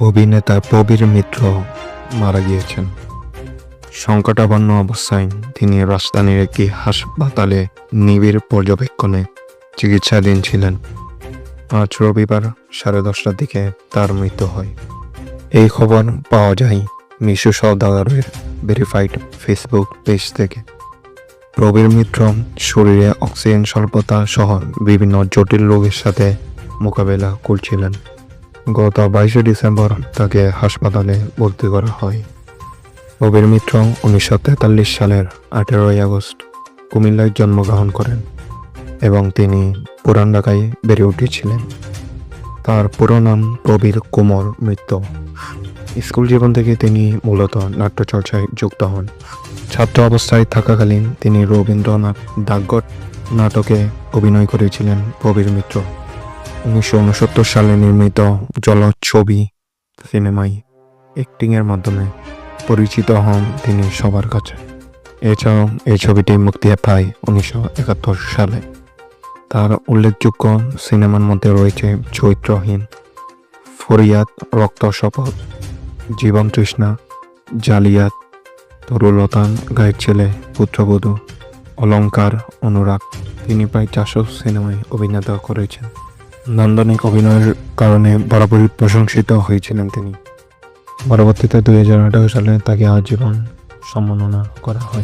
অভিনেতা প্রবীর মিত্র মারা গিয়েছেন। সংকটাপন্ন অবস্থায় তিনি রাজধানীর একটি হাসপাতালে নিবিড় পর্যবেক্ষণে চিকিৎসাধীন ছিলেন। আজ রবিবার সাড়ে দশটার দিকে তার মৃত্যু হয়। এই খবর পাওয়া যায় মিশু সওদাগরের ভেরিফাইড ফেসবুক পেজ থেকে। প্রবীর মিত্র শরীরে অক্সিজেন স্বল্পতা সহ বিভিন্ন জটিল রোগের সাথে মোকাবেলা করছিলেন। গত বাইশে ডিসেম্বর তাকে হাসপাতালে ভর্তি করা হয়। প্রবীর মিত্র উনিশশো তেতাল্লিশ সালের আঠেরোই আগস্ট কুমিল্লায় জন্মগ্রহণ করেন এবং তিনি পুরান ঢাকায় বেড়ে উঠেছিলেন। তার পুরো নাম প্রবীর কুমার মিত্র স্কুল জীবন থেকে তিনি মূলত নাট্যচর্চায় যুক্ত হন। ছাত্র অবস্থায় থাকাকালীন তিনি রবীন্দ্রনাথ দাগ্গট নাটকে অভিনয় করেছিলেন প্রবীর মিত্র। উনিশশো উনসত্তর সালে নির্মিত জলছবি সিনেমায় অ্যাক্টিংয়ের মাধ্যমে পরিচিত হন তিনি সবার কাছে। এছাড়াও এই ছবিটি মুক্তি পায় উনিশশো একাত্তর সালে। তার উল্লেখযোগ্য সিনেমার মধ্যে রয়েছে চৈত্রহীন ফরিয়াদ, রক্ত শপথ, জীবন তৃষ্ণা, জালিয়াত, তরুলতান গায়ের ছেলে, পুত্রবধূ অলঙ্কার অনুরাগ। তিনি প্রায় চারশো সিনেমায় অভিনেতা করেছেন। নান্দনিক অভিনয়ের কারণে বরাবরই প্রশংসিত হয়েছিলেন তিনি। পরবর্তীতে দুই হাজার আঠারো সালে তাকে আজীবন সম্মাননা করা হয়।